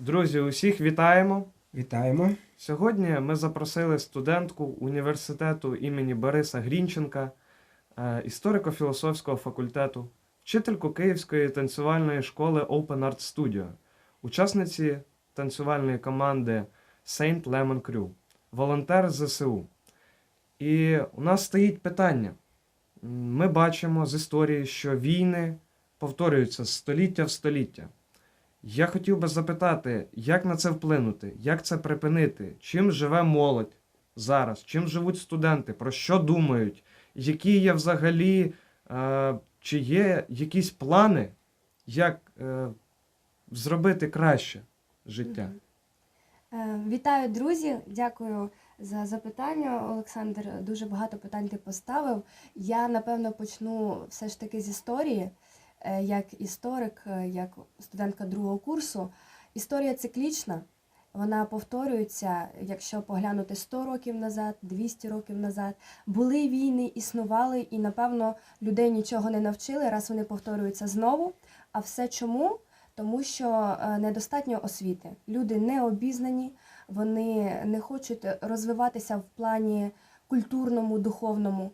Друзі, усіх вітаємо. Вітаємо. Сьогодні ми запросили студентку університету імені Бориса Грінченка, е, історико-філософського факультету, вчительку Київської танцювальної школи Open Art Studio, учасниці танцювальної команди Saint Lemon Crew, волонтер ЗСУ. І у нас стоїть питання. Ми бачимо з історії, що війни повторюються з століття в століття. Я хотів би запитати, як на це вплинути, як це припинити, чим живе молодь зараз, чим живуть студенти, про що думають, які є взагалі, е, чи є якісь плани, як е, зробити краще життя. Е, Вітаю, друзі! Дякую за запитання. Олександр, дуже багато питань ти поставив. Я напевно почну все ж таки з історії, як історик, е, як студентка другого курсу. Історія циклічна, вона повторюється, якщо поглянути 100 років назад, 200 років назад. Були війни, існували, і напевно людей нічого не навчили, раз вони повторюються знову. А все чому? Тому що е, недостатньо освіти. Люди не обізнані, вони не хочуть розвиватися в плані культурному, духовному.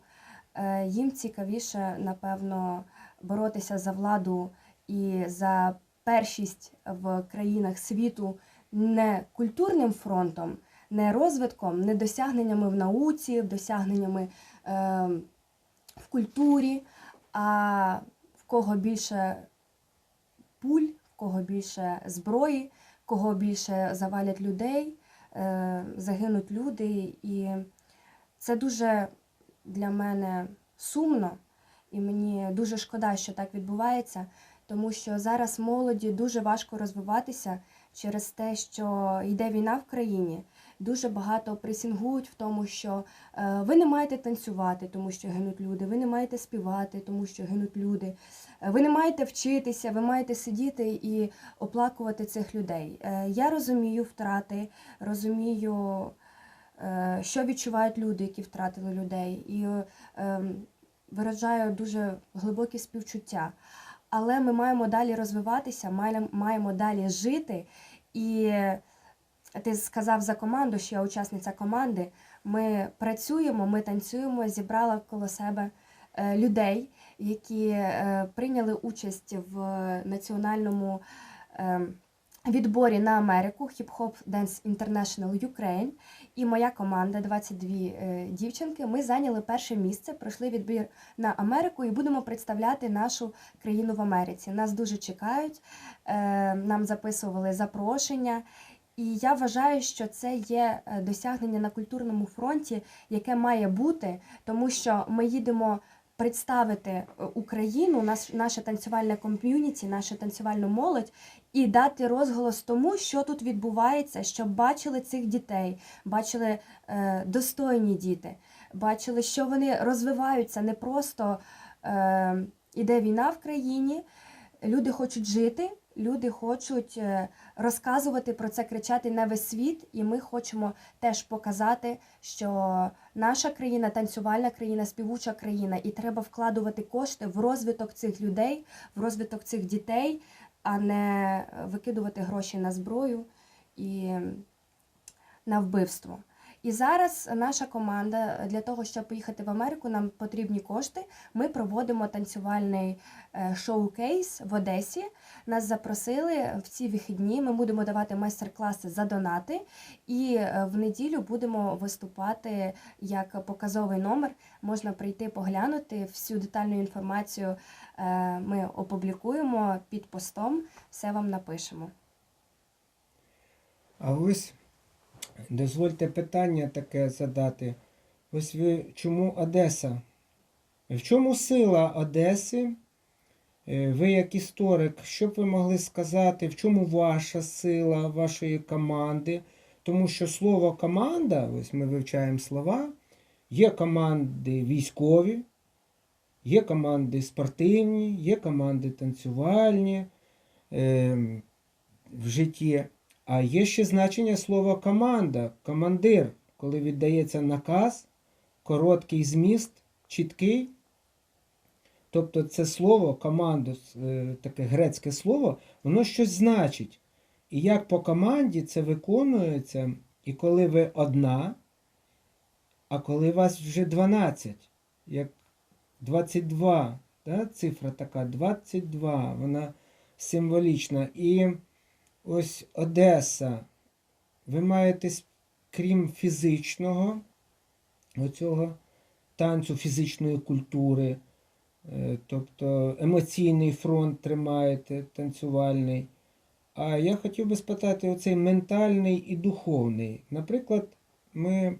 Е, Їм цікавіше, напевно, боротися за владу і за першість в країнах світу не культурним фронтом, не розвитком, не досягненнями в науці, досягненнями е, в культурі, а в кого більше пуль, в кого більше зброї, в кого більше завалять людей, е, загинуть люди. І це дуже для мене сумно, і мені дуже шкода, що так відбувається, тому що зараз молоді дуже важко розвиватися через те, що йде війна в країні. Дуже багато пресінгують в тому, що е, ви не маєте танцювати, тому що гинуть люди, ви не маєте співати, тому що гинуть люди. Е, Ви не маєте вчитися, ви маєте сидіти і оплакувати цих людей. Е, Я розумію втрати, розумію, що відчувають люди, які втратили людей, і ем, виражаю дуже глибокі співчуття. Але ми маємо далі розвиватися, маємо- далі жити. І ти сказав за команду, що я учасниця команди. Ми працюємо, ми танцюємо, зібрала коло себе е, людей, які е, прийняли участь в національному е, відборі на Америку Hip Hop Dance International Ukraine. І моя команда, 22 е, дівчинки, ми зайняли перше місце, пройшли відбір на Америку і будемо представляти нашу країну в Америці. Нас дуже чекають, е, нам записували запрошення. І я вважаю, що це є е, досягнення на культурному фронті, яке має бути, тому що ми їдемо представити е, Україну, наш, наше танцювальне ком'юніті, нашу танцювальну молодь, і дати розголос тому, що тут відбувається, щоб бачили цих дітей, бачили е, достойні діти, бачили, що вони розвиваються не просто е, іде війна в країні, люди хочуть жити. Люди хочуть е, розказувати про це, кричати на весь світ, і ми хочемо теж показати, що наша країна танцювальна країна, співуча країна, і треба вкладувати кошти в розвиток цих людей, в розвиток цих дітей, а не викидувати гроші на зброю і на вбивство. І зараз наша команда для того, щоб поїхати в Америку, нам потрібні кошти. Ми проводимо танцювальний е, шоу-кейс в Одесі. Нас запросили в ці вихідні. Ми будемо давати майстер-класи за донати, і е, в неділю будемо виступати як показовий номер. Можна прийти поглянути. Всю детальну інформацію е, ми опублікуємо під постом. Все вам напишемо. А ось дозвольте питання таке задати. Ось ви чому Одеса? В чому сила Одеси? Е, Ви як історик, що б ви могли сказати, в чому ваша сила вашої команди? Тому що слово команда, ось ми вивчаємо слова, є команди військові, є команди спортивні, є команди танцювальні е, в житті. А є ще значення слова команда, командир, коли віддається наказ, короткий зміст, чіткий. Тобто це слово, команду, е, таке грецьке слово, воно щось значить. і як по команді це виконується, і коли ви одна, а коли вас вже 12, як 22, да, цифра така 22, вона символічна. І ось Одеса, ви маєте, крім фізичного, оцього танцю фізичної культури, е, тобто емоційний фронт тримаєте, танцювальний. А я хотів би спитати оцей ментальний і духовний. Наприклад, ми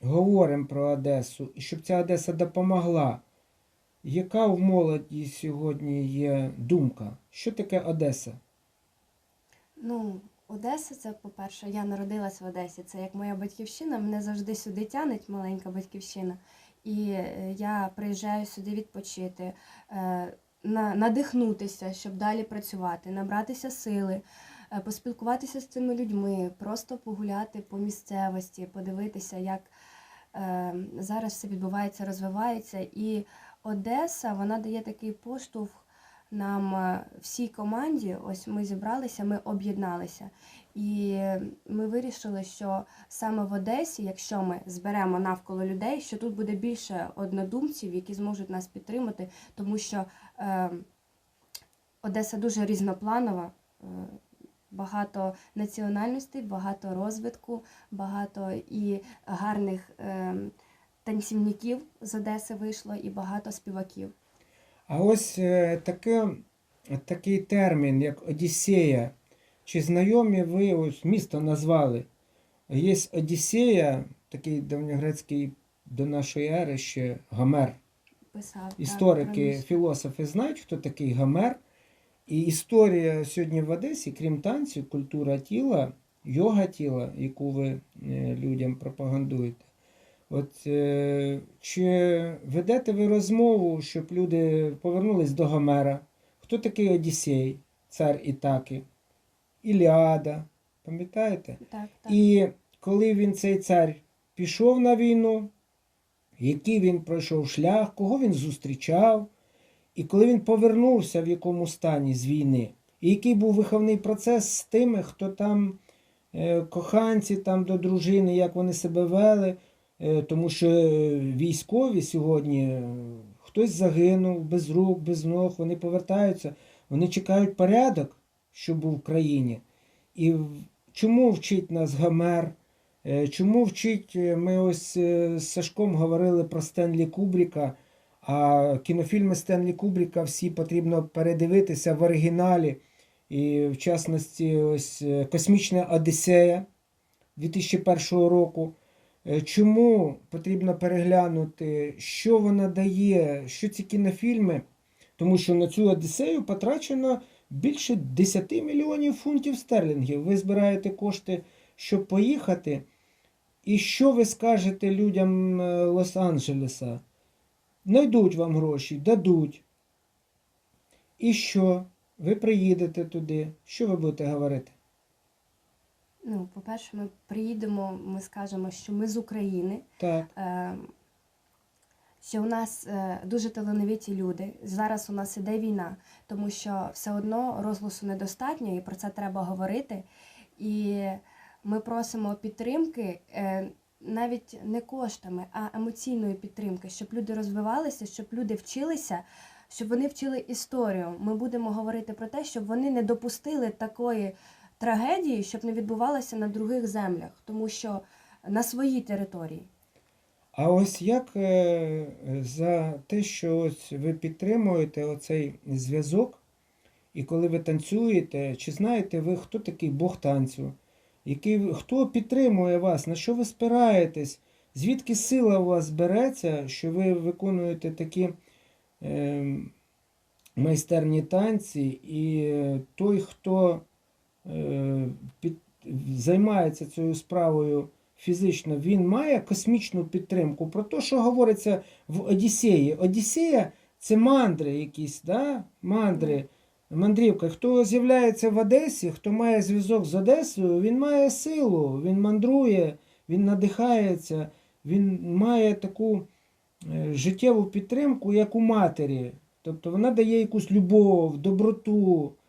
говоримо про Одесу, і щоб ця Одеса допомогла. Яка в молоді сьогодні є думка? Що таке Одеса? Ну, Одеса, це, по-перше, я народилась в Одесі. Це як моя батьківщина. Мене завжди сюди тянеть маленька батьківщина. І е, я приїжджаю сюди відпочити, е, надихнутися, щоб далі працювати, набратися сили, е, поспілкуватися з цими людьми, просто погуляти по місцевості, подивитися, як зараз все відбувається, розвивається. І Одеса вона дає такий поштовх нам е, всій команді. Ось ми зібралися, ми об'єдналися. І ми вирішили, що саме в Одесі, якщо ми зберемо навколо людей, що тут буде більше однодумців, які зможуть нас підтримати, тому що е, Одеса дуже різнопланова. е, Багато національностей, багато розвитку, багато і гарних е, танцівників з Одеси вийшло, і багато співаків. А ось е, таке, такий термін, як Одіссея. Чи знайомі ви ось місто назвали? Є Одіссея, такий давньогрецький до нашої ери ще Гомер. Писав Історики, місто. філософи знають, хто такий Гомер. І історія сьогодні в Одесі, крім танців, культура тіла, йога тіла, яку ви е, людям пропагандуєте. От е, чи ведете ви розмову, щоб люди повернулись до Гомера? Хто такий Одіссей, цар Ітаки? Іліада, пам'ятаєте? Так, так. І коли він цей цар пішов на війну, який він пройшов шлях, кого він зустрічав, і коли він повернувся в якому стані з війни, і який був виховний процес з тими, хто там е, коханці там до дружини, як вони себе вели, тому що е, військові сьогодні е, хтось загинув без рук, без ног, вони повертаються, вони чекають порядок, що був в країні. І чому вчить нас Гомер? Е, Чому вчить, е, ми ось е, з Сашком говорили про Стенлі Кубріка, а кінофільми Стенлі Кубріка всі потрібно передивитися в оригіналі. І в частності, ось е, Космічна Одіссея 2001 року. Е, Чому потрібно переглянути, що вона дає, що ці кінофільми? Тому що на цю Одіссею потрачено більше 10 мільйонів фунтів стерлінгів. Ви збираєте кошти, щоб поїхати. І що ви скажете людям е, Лос-Анджелеса? Найдуть вам гроші, дадуть. І що? Ви приїдете туди. Що ви будете говорити? Ну, по-перше, ми приїдемо, ми скажемо, що ми з України, Так. е, що у нас е, дуже талановиті люди. Зараз у нас іде війна, тому що все одно розголосу недостатньо, і про це треба говорити. І ми просимо підтримки е, навіть не коштами, а емоційної підтримки, щоб люди розвивалися, щоб люди вчилися. Щоб вони вчили історію. Ми будемо говорити про те, щоб вони не допустили такої трагедії, щоб не відбувалося на других землях, тому що на своїй території. А ось як е, за те, що ось ви підтримуєте оцей зв'язок, і коли ви танцюєте, чи знаєте ви, хто такий Бог танцю? Який, хто підтримує вас, на що ви спираєтесь? Звідки сила у вас береться, що ви виконуєте такі е, майстерні танці, і е, той, хто під, займається цією справою фізично, він має космічну підтримку. Про те, що говориться в Одіссеї. Одіссея це мандри якісь, да? мандри, мандрівка. Хто з'являється в Одесі, хто має зв'язок з Одесою, він має силу, він мандрує, він надихається, він має таку е, життєву підтримку, як у матері. Тобто вона дає якусь любов, доброту, е,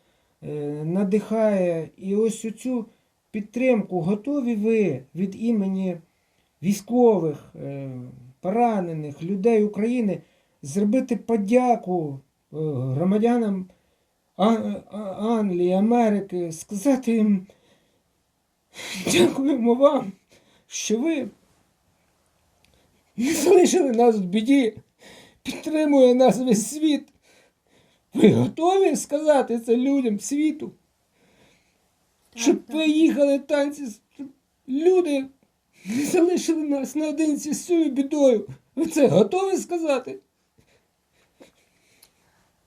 надихає. І ось цю підтримку готові ви від імені військових, е, поранених людей України зробити подяку е, громадянам Англії, Америки, сказати їм дякуємо вам, що ви не залишили нас в біді, підтримує нас весь світ. Ви готові сказати це людям світу? Щоб так. танці, щоб люди не залишили нас наодинці з цією бідою. Ви це готові сказати?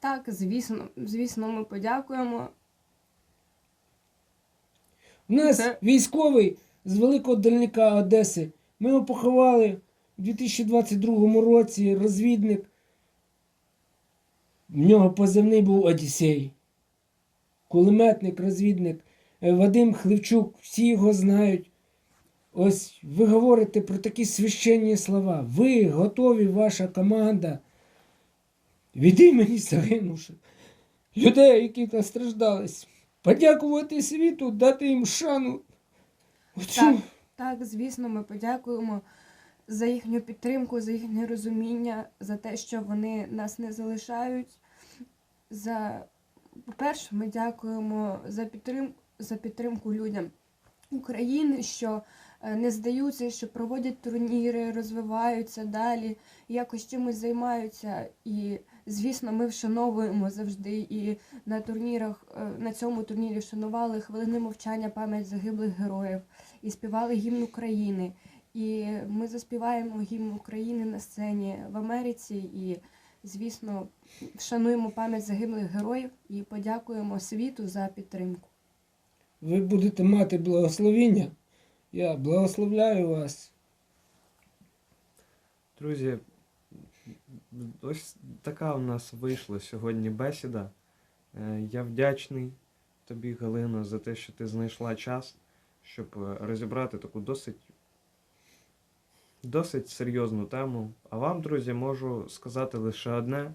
Так, звісно, звісно, ми подякуємо. У нас Це- військовий з Великого Дальника Одеси. Ми його поховали у 2022 році. Розвідник. В нього позивний був Одіссей. Кулеметник, розвідник. Е, Вадим Хливчук, всі його знають. Ось ви говорите про такі священні слова. Ви готові, ваша команда. Від імені загинувших людей, які постраждались. Подякувати світу, дати їм шану. Так, так, звісно, ми подякуємо за їхню підтримку, за їхнє розуміння, за те, що вони нас не залишають. За, по-перше, ми дякуємо за підтримку, за підтримку людям України, що е, не здаються, що проводять турніри, розвиваються далі, якось чимось займаються. І, звісно, ми вшановуємо завжди і на турнірах, е, на цьому турнірі вшанували хвилини мовчання пам'ять загиблих героїв і співали гімн України. І ми заспіваємо гімн України на сцені в Америці і, звісно, вшануємо пам'ять загиблих героїв і подякуємо світу за підтримку. Ви будете мати благословіння. Я благословляю вас. Друзі, ось така у нас вийшла сьогодні бесіда. Е, Я вдячний тобі, Галино, за те, що ти знайшла час, щоб е, розібрати таку досить, досить серйозну тему. А вам, друзі, можу сказати лише одне,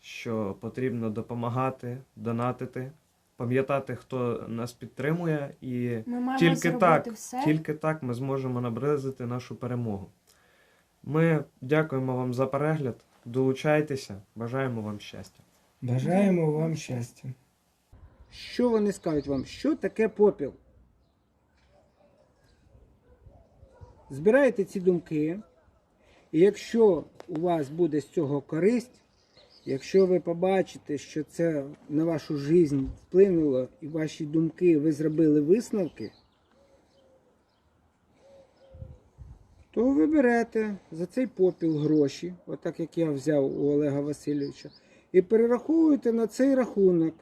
що потрібно допомагати, донатити, пам'ятати, хто нас підтримує, і Ми маємо Тільки так, все. тільки так ми зможемо наблизити нашу перемогу. Ми дякуємо вам за перегляд. Долучайтеся, бажаємо вам щастя. Бажаємо вам щастя. Що вони скажуть вам? Що таке попіл? Збирайте ці думки. І якщо у вас буде з цього користь, якщо ви побачите, що це на вашу життя вплинуло і ваші думки, ви зробили висновки, то ви берете за цей попіл гроші, отак як я взяв у Олега Васильовича, і перераховуєте на цей рахунок.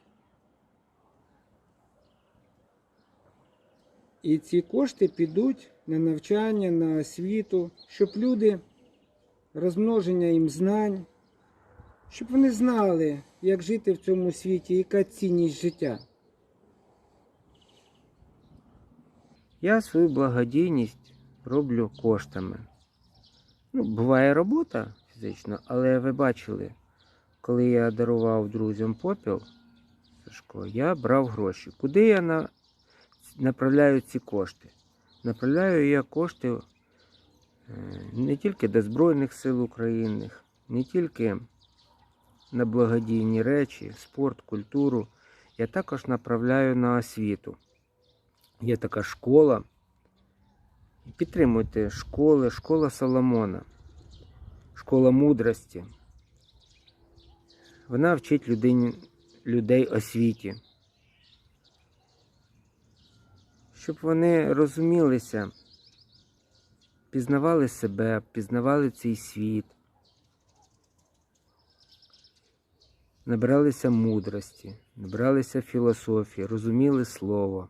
І ці кошти підуть на навчання, на освіту, щоб люди, розмноження їм знань, щоб вони знали, як жити в цьому світі, яка цінність життя. Я свою благодійність роблю коштами. Ну, буває робота фізична, але ви бачили, коли я дарував друзям попіл, я брав гроші. Куди я на... направляю ці кошти? Направляю я кошти е, не тільки до Збройних сил України, не тільки на благодійні речі, спорт, культуру. Я також направляю на освіту. Є така школа. Підтримуйте школи, школа Соломона, школа мудрості. Вона вчить людині, людей освіті. Щоб вони розумілися, пізнавали себе, пізнавали цей світ, набиралися мудрості, набиралися філософії, розуміли слово.